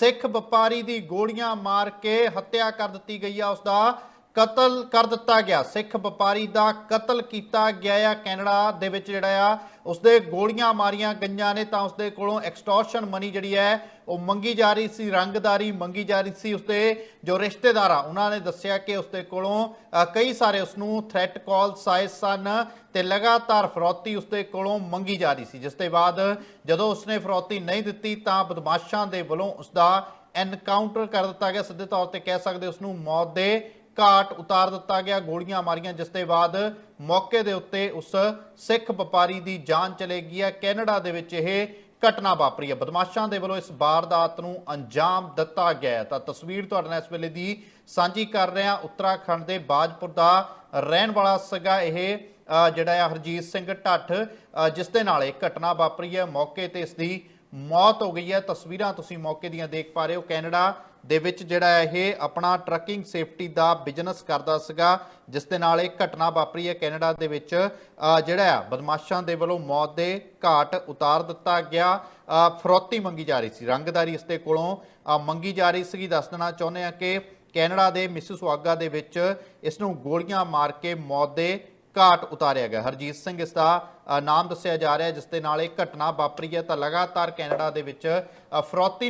ਸਿੱਖ ਵਪਾਰੀ ਦੀ ਗੋਲੀਆਂ ਮਾਰ ਕੇ ਹੱਤਿਆ ਕਰ ਦਿੱਤੀ ਗਈ ਆ। ਉਸ ਦਾ ਕਤਲ ਕਰ ਦਿੱਤਾ ਗਿਆ। ਸਿੱਖ ਵਪਾਰੀ ਦਾ ਕਤਲ ਕੀਤਾ ਗਿਆ ਆ। ਕੈਨੇਡਾ ਦੇ ਵਿੱਚ ਜਿਹੜਾ ਆ, ਉਸਦੇ ਗੋਲੀਆਂ ਮਾਰੀਆਂ ਗਈਆਂ ਨੇ ਤਾਂ ਉਸਦੇ ਕੋਲੋਂ ਐਕਸਟੋਰਸ਼ਨ ਮਨੀ ਜਿਹੜੀ ਹੈ, ਉਹ ਮੰਗੀ ਜਾ ਰਹੀ ਸੀ, ਰੰਗਦਾਰੀ ਮੰਗੀ ਜਾ ਰਹੀ ਸੀ ਉਸਦੇ ਜੋ ਰਿਸ਼ਤੇਦਾਰ ਆ, ਉਹਨਾਂ ਨੇ ਦੱਸਿਆ ਕਿ ਉਸਦੇ ਕੋਲੋਂ ਕਈ ਸਾਰੇ ਉਸਨੂੰ ਥ੍ਰੈਟ ਕਾਲਸ ਆਏ ਸਨ ਤੇ ਲਗਾਤਾਰ ਫਰੌਤੀ ਉਸਦੇ ਕੋਲੋਂ ਮੰਗੀ ਜਾ ਰਹੀ ਸੀ, ਜਿਸ ਦੇ ਬਾਅਦ ਜਦੋਂ ਉਸਨੇ ਫਰੌਤੀ ਨਹੀਂ ਦਿੱਤੀ ਤਾਂ ਬਦਮਾਸ਼ਾਂ ਦੇ ਵੱਲੋਂ ਉਸਦਾ ਐਨਕਾਊਂਟਰ ਕਰ ਦਿੱਤਾ ਗਿਆ। ਸਿੱਧੇ ਤੌਰ ਤੇ ਕਹਿ ਸਕਦੇ ਉਸ ਨੂੰ ਮੌਤ ਦੇ ਘਾਟ ਉਤਾਰ ਦਿੱਤਾ ਗਿਆ। ਗੋਲੀਆਂ ਮਾਰੀਆਂ ਜਿਸ ਦੇ ਬਾਅਦ ਮੌਕੇ ਦੇ ਉੱਤੇ ਉਸ ਸਿੱਖ ਵਪਾਰੀ ਦੀ ਜਾਨ ਚਲੇ ਗਈ ਹੈ। ਕੈਨੇਡਾ ਦੇ ਵਿੱਚ ਇਹ ਘਟਨਾ ਵਾਪਰੀ ਹੈ। ਬਦਮਾਸ਼ਾਂ ਦੇ ਵੱਲੋਂ ਇਸ ਵਾਰਦਾਤ ਨੂੰ ਅੰਜਾਮ ਦਿੱਤਾ ਗਿਆ ਹੈ। ਤਾਂ ਤਸਵੀਰ ਤੁਹਾਡੇ ਨਾਲ ਇਸ ਵੇਲੇ ਦੀ ਸਾਂਝੀ ਕਰ ਰਹੇ ਹਾਂ। ਉੱਤਰਾਖੰਡ ਦੇ ਬਾਜਪੁਰ ਦਾ ਰਹਿਣ ਵਾਲਾ ਸੀਗਾ ਇਹ ਜਿਹੜਾ ਆ ਹਰਜੀਤ ਸਿੰਘ ਢੱਠ ਅ, ਜਿਸ ਦੇ ਨਾਲ ਇਹ ਘਟਨਾ ਵਾਪਰੀ ਹੈ। ਮੌਕੇ ਤੇ ਇਸ ਦੀ ਮੌਤ ਹੋ ਗਈ ਹੈ। ਤਸਵੀਰਾਂ ਤੁਸੀਂ ਮੌਕੇ ਦੀਆਂ ਦੇਖ ਪਾ ਰਹੇ ਹੋ। ਕੈਨੇਡਾ ਦੇ ਵਿੱਚ ਜਿਹੜਾ ਹੈ ਇਹ ਆਪਣਾ ਟਰੱਕਿੰਗ ਸੇਫਟੀ ਦਾ ਬਿਜ਼ਨਸ ਕਰਦਾ ਸੀਗਾ, ਜਿਸ ਦੇ ਨਾਲ ਇਹ ਘਟਨਾ ਵਾਪਰੀ ਹੈ। ਕੈਨੇਡਾ ਦੇ ਵਿੱਚ ਜਿਹੜਾ ਆ ਬਦਮਾਸ਼ਾਂ ਦੇ ਵੱਲੋਂ ਮੌਤ ਦੇ ਘਾਟ ਉਤਾਰ ਦਿੱਤਾ ਗਿਆ। ਫਰੋਤੀ ਮੰਗੀ ਜਾ ਰਹੀ ਸੀ। ਰੰਗਦਾਰੀ ਇਸ ਦੇ ਕੋਲੋਂ ਮੰਗੀ ਜਾ ਰਹੀ ਸੀਗੀ। ਦੱਸ ਦੇਣਾ ਚਾਹੁੰਦੇ ਆ ਕਿ ਕੈਨੇਡਾ ਦੇ ਮਿਸਿਸਵਾਗਾ ਦੇ ਵਿੱਚ ਇਸ ਨੂੰ ਗੋਲੀਆਂ ਮਾਰ ਕੇ ਮੌਤ ਦੇ ਘਾਟ ਉਤਾਰਿਆ ਗਿਆ। ਹਰਜੀਤ ਸਿੰਘ ਇਸ ਦਾ ਨਾਮ ਦੱਸਿਆ ਜਾ ਰਿਹਾ ਹੈ ਜਿਸ ਦੇ ਨਾਲ ਇਹ ਘਟਨਾ ਵਾਪਰੀ ਹੈ। ਤਾਂ ਲਗਾਤਾਰ ਕੈਨੇਡਾ ਦੇ ਵਿੱਚ ਅ, ਫਰੌਤੀ